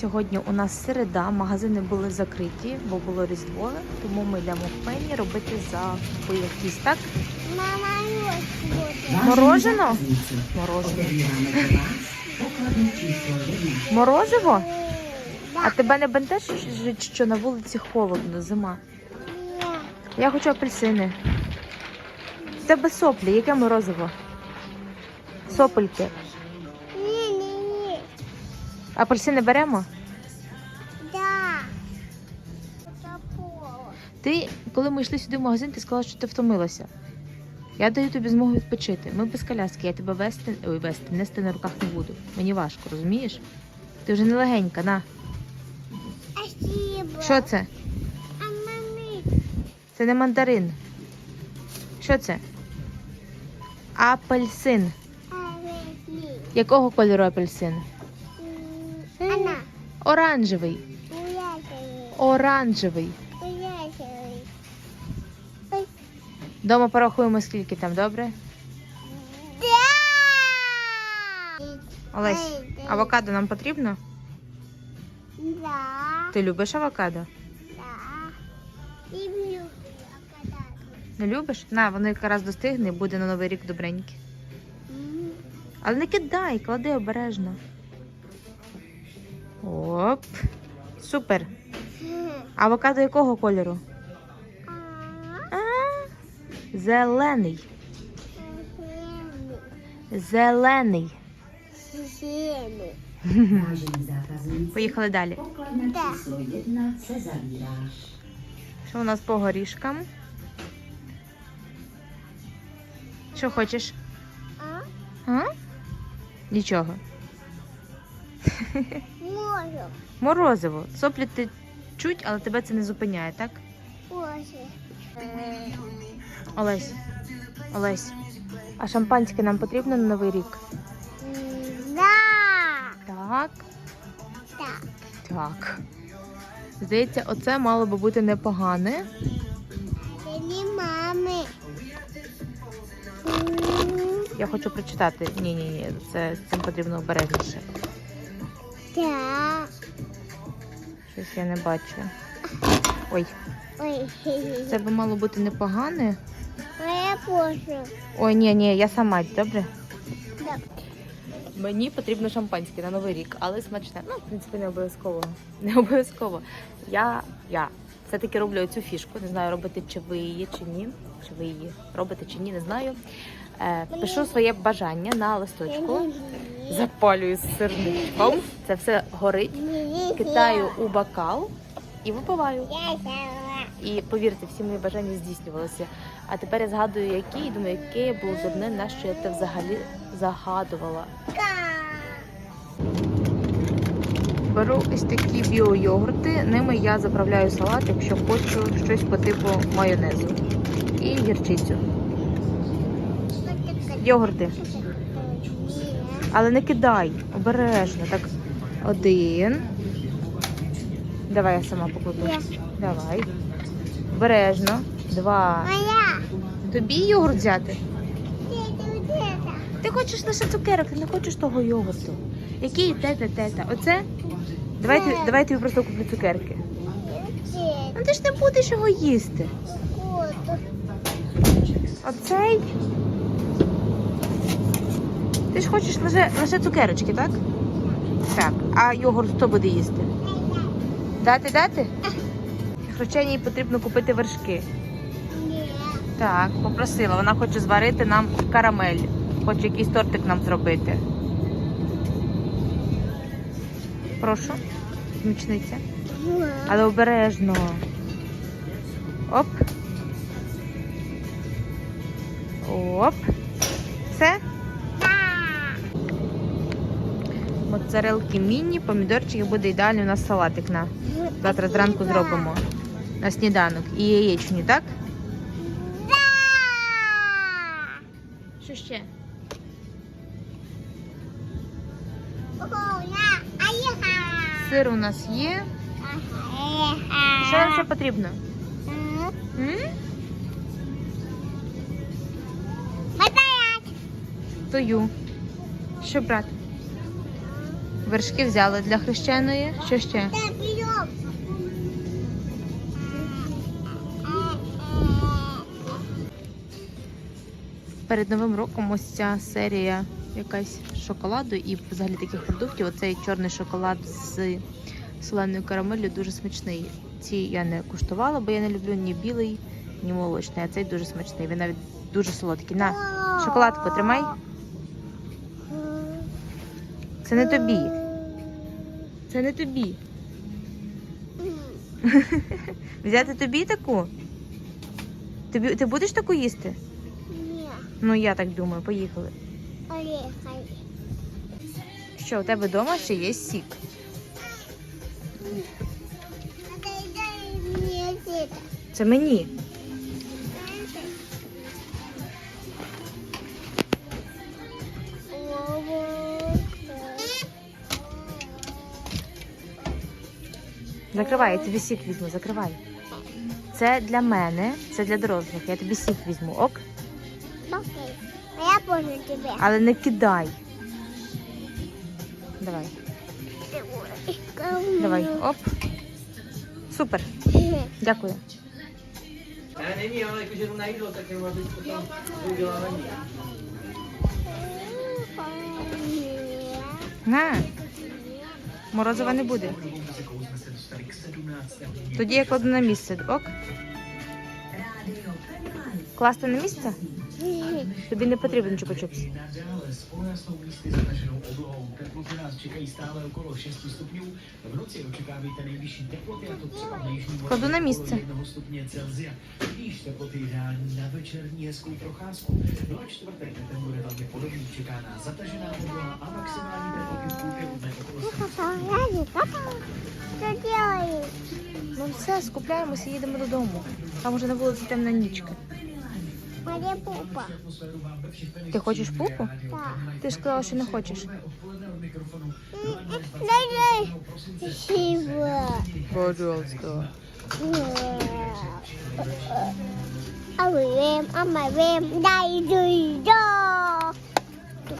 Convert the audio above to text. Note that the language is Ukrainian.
Сьогодні у нас середа, магазини були закриті, бо було Різдво, тому ми йдемо в пені робити закупи якісь, так? Мама ось буде. Морожено? Морозиво. А тебе не бентежить, що на вулиці холодно, зима? Ні. Я хочу апельсини. В тебе соплі, яке морозиво? Сопельки. Апельсини беремо? Да. Ти, коли ми йшли сюди в магазин, ти сказала, що ти втомилася. Я даю тобі змогу відпочити. Ми без коляски, я тебе вести, ой, вести, нести на руках не буду. Мені важко, розумієш? Ти вже не легенька, на. Спасибо. Що це? А мамі? Це не мандарин. Що це? Апельсин. А ви? Якого кольору апельсин? Оранжевий. Оранжевий. Дома порахуємо, скільки там, добре? Олесь, авокадо нам потрібно? Да. Ти любиш авокадо? Да. Люблю авокадо. Не любиш? На, воно якраз достигне буде на новий рік добреньке. Але не кидай, клади обережно. Оп. Супер. Авокадо якого кольору? А. Зелений. Зелений. Зелений. Поїхали далі. Що у нас по горішкам? Що хочеш? А? А? Нічого. Можу. Морозиво. Соплі ти чуть, але тебе це не зупиняє, так? Можу. Олесь. Олесь. А шампанське нам потрібно на новий рік? Да. Так. Так. Так. Здається, оце мало би бути непогане. Це не мами. Я хочу прочитати. Ні, ні, ні, це з цим потрібно обережніше. Так. Щось я не бачу. Ой, Ой. це би мало бути непогане. А я можу. Ой, ні, ні, я сама, добре? Мені потрібно шампанське на новий рік, але смачне. Ну, в принципі, не обов'язково. Не обов'язково. Я, я все-таки роблю цю фішку. Не знаю, робити чи ви її, чи ні. Чи ви її робите чи ні, не знаю. Е, пишу своє бажання на листочку, запалюю з сирничком. Це все горить. Кидаю у бокал і випиваю. І повірте, всі мої бажання здійснювалися. А тепер я згадую, які, і думаю, яке було дурне, на що я те взагалі загадувала. Беру ось такі біо-йогурти. Ними я заправляю салат, якщо хочу щось по типу майонезу. І гірчицю. Йогурти. Але не кидай, обережно. Так, один. Давай я сама покладу. Давай. Обережно. Два. Тобі йогурт взяти? Ти хочеш лише цукерок, ти не хочеш того йогурту. Який тета тета? Оце? Давай, ти- давай я тобі просто куплю цукерки. Ну ти ж не будеш його їсти. Оцей. Ти ж хочеш лише, лише цукерочки, так? Так. А йогурт хто буде їсти? Дати, дати? Хрученій потрібно купити вершки. Так, попросила. Вона хоче зварити нам карамель. Хоче якийсь тортик нам зробити. Прошу, смічниця. Але обережно. Оп. Оп. Все. Моцарелки міні, помідорчики буде ідеальний у нас салатик на завтра зранку зробимо. На сніданок. І яєчні, так? Да. Що ще? Сир у нас є. Що нам ще потрібно? Батарак. Що брати? Вершки взяли для хрещеної. Що ще? Перед новим роком ось ця серія якась шоколаду і взагалі таких продуктів. Оцей чорний шоколад з соленою карамеллю дуже смачний. Ці я не куштувала, бо я не люблю ні білий, ні молочний, а цей дуже смачний. Він навіть дуже солодкий. На, шоколадку тримай. Це не тобі. Це не тобі. Взяти тобі таку? Тобі, ти будеш таку їсти? Нет, Ну я так думаю, поїхали. поехали. Що, у тебе вдома ще є сік? Це мені. Закривай, я тобі сік візьму, закривай. Це для мене, це для дорослих. Я тобі сік візьму, ок? Окей. А я понял тебя. Але не кидай. Давай, давай, оп. Sупер, дякую. На. Морозива не буде. Тоді я кладу на місце, ок? Класти на місце? Тобі не потрібен чупа-чупс. Nadále s polojasnou místy zataženou oblohou. Teploty nás čekají stále okolo 6 stupňů. V noci očekávejte nejvyšší teploty, a to třeba v jižní Kладу на місце. 1 stupně Celsia. Tudíž teploty ideální na večerní hezkou procházku. No a čtvrtek ten bude velmi podobný. Čeká nás zatažená obloha a maximální teploty v průběhu dne okolo 7 Что делаешь? Ну все, скупляємося їдемо додому. Там уже на вулиці темна нічка. Моя пупа. Ти хочеш пупу? Да. Ти ж сказала, що не хочеш. Дай. Пожалуйста. А вы вем, а мы вем, дай, дай, дай.